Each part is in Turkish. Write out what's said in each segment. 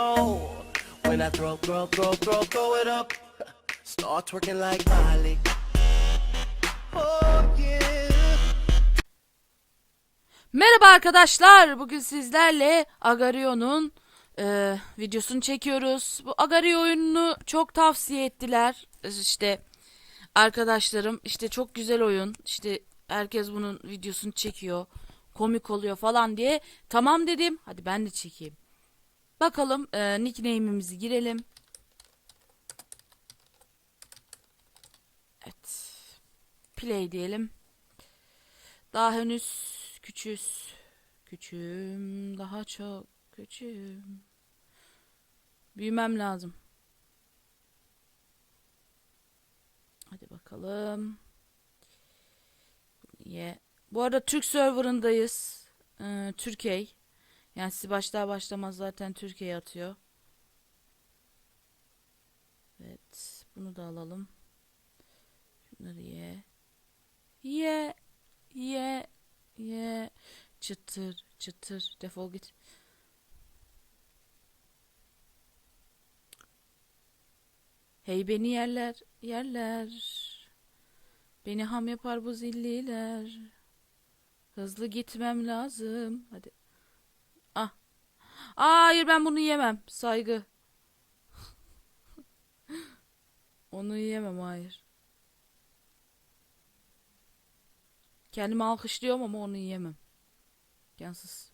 When I throw, throw, throw, throw, throw it up, start twerking like Miley. Oh yeah. Merhaba arkadaşlar. Bugün sizlerle Agario'nun e, videosunu çekiyoruz. Bu Agario oyununu çok tavsiye ettiler. İşte arkadaşlarım işte çok güzel oyun. İşte herkes bunun videosunu çekiyor. Komik oluyor falan diye. Tamam dedim. Hadi ben de çekeyim. Bakalım e, nickname'imizi girelim. Evet. Play diyelim. Daha henüz küçüğüz. Küçüğüm, daha çok küçüğüm. Büyümem lazım. Hadi bakalım. Niye? Bu arada Türk serverındayız. Ee, Türkiye. Yani sizi başlar başlamaz zaten Türkiye'ye atıyor. Evet. Bunu da alalım. Şunları ye. Ye. Ye. Ye. Çıtır çıtır. Defol git. Hey beni yerler yerler. Beni ham yapar bu zilliler. Hızlı gitmem lazım. Hadi. Hayır ben bunu yemem. Saygı. Onu yiyemem hayır. Kendimi alkışlıyorum ama onu yiyemem. Cansız.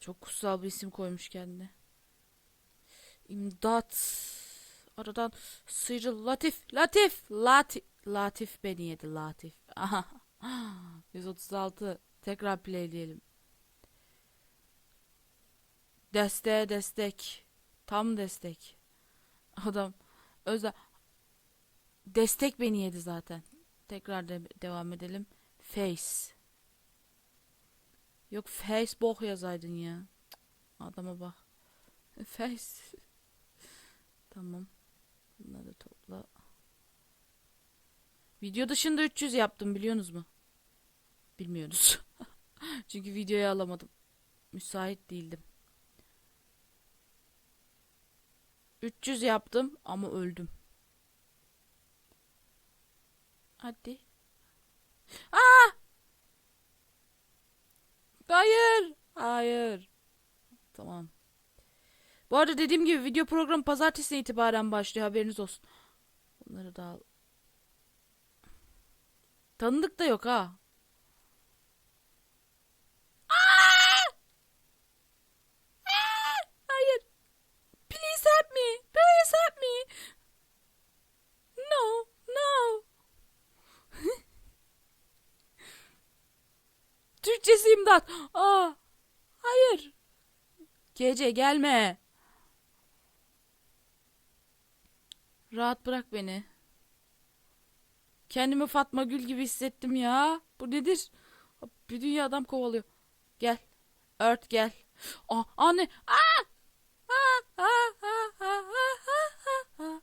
Çok kutsal bir isim koymuş kendine. İmdat. Aradan sıyrıl. Latif. Latif. Latif. Latif beni yedi. Latif. Aha. 136. Tekrar play diyelim. Deste destek. Tam destek. Adam özel destek beni yedi zaten. Tekrar de devam edelim. Face. Yok Facebook yazaydın ya. Adama bak. Face. tamam. Bunları topla. Video dışında 300 yaptım biliyorsunuz mu? Bilmiyorsunuz. Çünkü videoyu alamadım. Müsait değildim. 300 yaptım ama öldüm. Hadi. Aa! Hayır. Hayır. Tamam. Bu arada dediğim gibi video programı pazartesi itibaren başlıyor haberiniz olsun. Bunları da al. Tanıdık da yok ha. Aa! Aa! Hayır. Please help me. Please help me. No. No. Türkçesi imdat. Aa. Hayır. Gece gelme. Rahat bırak beni. Kendimi Fatma Gül gibi hissettim ya. Bu nedir? Bir dünya adam kovalıyor. Gel. Ört gel. Aa, anne. Aa! Aa, aa, aa, aa, aa, aa.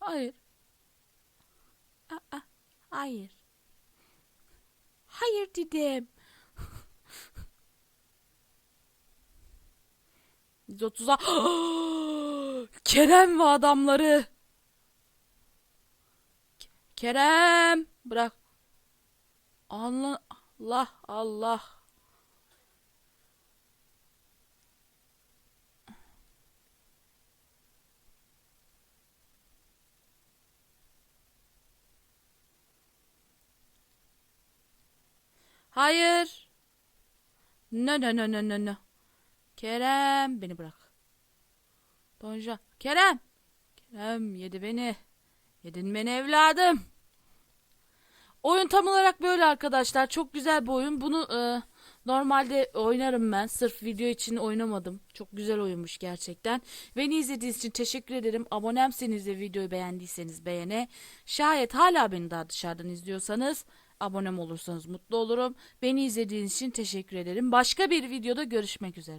Hayır. Aa, hayır. Hayır dedim. 130'a Kerem ve adamları. Ke- Kerem bırak. Allah Allah Allah. Hayır. No no no no no no. Kerem beni bırak. Donja. Kerem. Kerem yedi beni. Yedin beni evladım. Oyun tam olarak böyle arkadaşlar. Çok güzel bir oyun. Bunu e, normalde oynarım ben. Sırf video için oynamadım. Çok güzel oyunmuş gerçekten. Beni izlediğiniz için teşekkür ederim. Abonemseniz de videoyu beğendiyseniz beğene. Şayet hala beni daha dışarıdan izliyorsanız abonem olursanız mutlu olurum. Beni izlediğiniz için teşekkür ederim. Başka bir videoda görüşmek üzere.